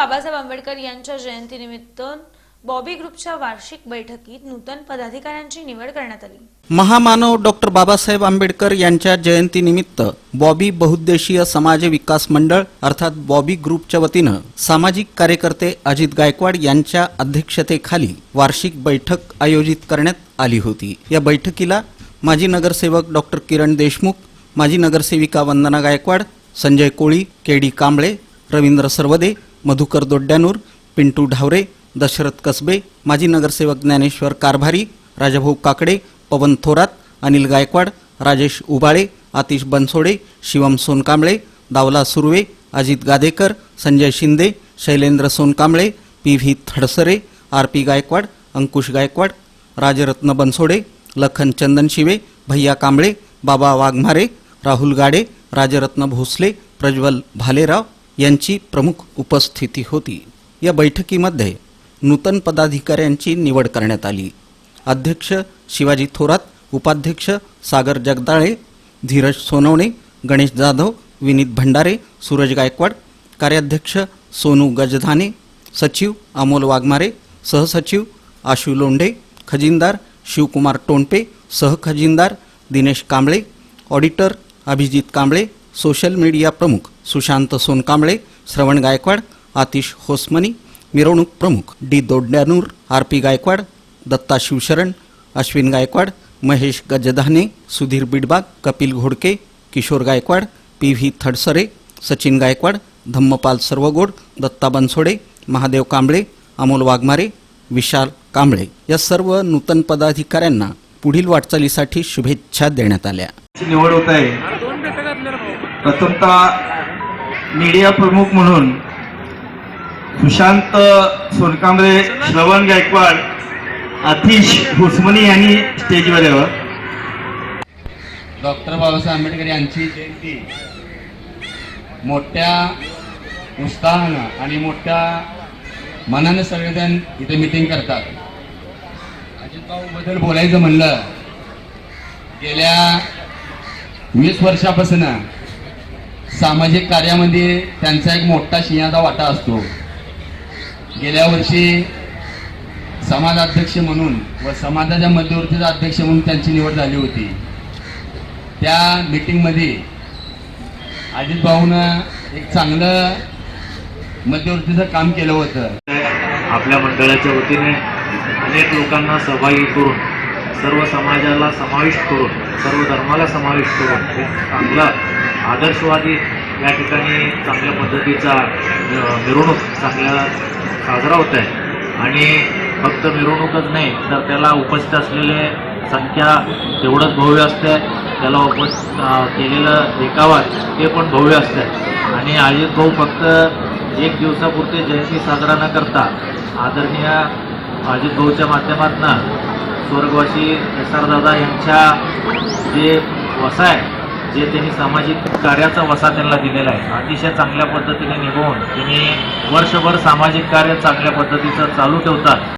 बाबासाहेब आंबेडकर यांच्या जयंतीनिमित्त बॉबी ग्रुपच्या वार्षिक बैठकीत नूतन पदाधिकाऱ्यांची निवड करण्यात आली. महामानव डॉक्टर बाबासाहेब आंबेडकर यांच्या जयंतीनिमित्त बॉबी बहुद्देशीय समाज विकास मंडळ अर्थात बॉबी ग्रुपच्या वतीनं सामाजिक कार्यकर्ते अजित गायकवाड यांच्या अध्यक्षतेखाली वार्षिक बैठक आयोजित करण्यात आली होती. या बैठकीला माजी नगरसेवक डॉक्टर किरण देशमुख माजी नगरसेविका वंदना गायकवाड संजय कोळी के डी कांबळे रवींद्र सर्वदे मधुकर दोड्ड्यानूर पिंटू ढावरे दशरथ कसबे माजी नगरसेवक ज्ञानेश्वर कारभारी राजाभाऊ काकडे पवन Thorat Anil Gaikwad Rajesh Ubale Atish Bansode Shivam Sonkamble Dawla Surve Ajit Gadekar Sanjay Shinde Shailendra Sonkamble P V Thadsare R P Gaikwad Ankush Gaikwad Rajratna Bansode Lakhan Chandan Shive भैया कांबळे बाबा वाघमारे राहुल गाडे राजरत्न भोसले प्रज्वल भालेराव यांची प्रमुख उपस्थिती होती. या बैठकीमध्ये नूतन पदाधिकाऱ्यांची निवड करण्यात आली. अध्यक्ष शिवाजी थोरात उपाध्यक्ष सागर जगदाळे धीरज सोनवणे गणेश जाधव विनीत भंडारे सूरज गायकवाड कार्याध्यक्ष सोनू गजधाने सचिव अमोल वाघमारे सहसचिव आशू लोंढे खजिनदार Shivkumar Tonpe सहखजिनदार Dinesh Kamble auditor Abhijit Kamble social media प्रमुख सुशांत सोनकांबळे श्रवण गायकवाड आतिश होसमनी मिरवणूक प्रमुख D Doddyanur R P Gaikwad Datta Shivsharan Ashwin Gaikwad Mahesh Gajdhane Sudhir Bidbag Kapil Ghodke Kishor Gaikwad P V Thadsare Sachin Gaikwad Dhammapal Sarvagod Datta Bansode Mahadev Kamble Amol Waghmare Vishal Kamble या सर्व नूतन पदाधिकाऱ्यांना पुढील वाटचालीसाठी शुभेच्छा देण्यात आल्या. निवड होत आहे. प्रथमतः मीडिया प्रमुख म्हणून सुशांत सोनकांबरे श्रवण गायकवाड अतिश हुसमनी यांनी स्टेजवर यावं. डॉक्टर बाबासाहेब आंबेडकर यांची जयंती मोठ्या उत्साहानं आणि मोठ्या मनानं सगळेजण इथे मिटिंग करतात. अजितभाऊबद्दल बोलायचं म्हणलं गेल्या वीस वर्षापासून सामाजिक कार्यामध्ये त्यांचा एक मोठा शिंयाचा वाटा असतो. गेल्या वर्षी समाजाध्यक्ष म्हणून व समाजाच्या मध्यवर्तीचा अध्यक्ष म्हणून त्यांची निवड झाली होती. त्या मिटिंगमध्ये अजित भाऊनं एक चांगलं मध्यवर्तीचं काम केलं होतं. आपल्या मंडळाच्या वतीने अनेक लोकांना सहभागी करून सर्व समाजाला समाविष्ट करून सर्व धर्माला समाविष्ट करून एक चांगला आदर्शवादी या ठिकाणी चांगल्या पद्धतीचा मिरवणूक चांगल्या साजरा होत आहे. आणि फक्त मिरवणूकच नाही तर त्याला उपस्थित असलेले संख्या तेवढंच भव्य असते. त्याला उपस्थित केलेलं देखावा ते पण भव्य असते. आणि अजित भाऊ फक्त एक दिवसापुरते जयंती साजरा न करता आदरणीय अजित भाऊच्या माध्यमातून स्वर्गवासी एस आर दादा यांच्या जे वसा आहे जे त्यांनी सामाजिक कार्याचा वसा त्यांना दिलेला आहे अतिशय चांगल्या पद्धतीने निभवून त्यांनी वर्षभर सामाजिक कार्य चांगल्या पद्धतीचं चालू ठेवतात.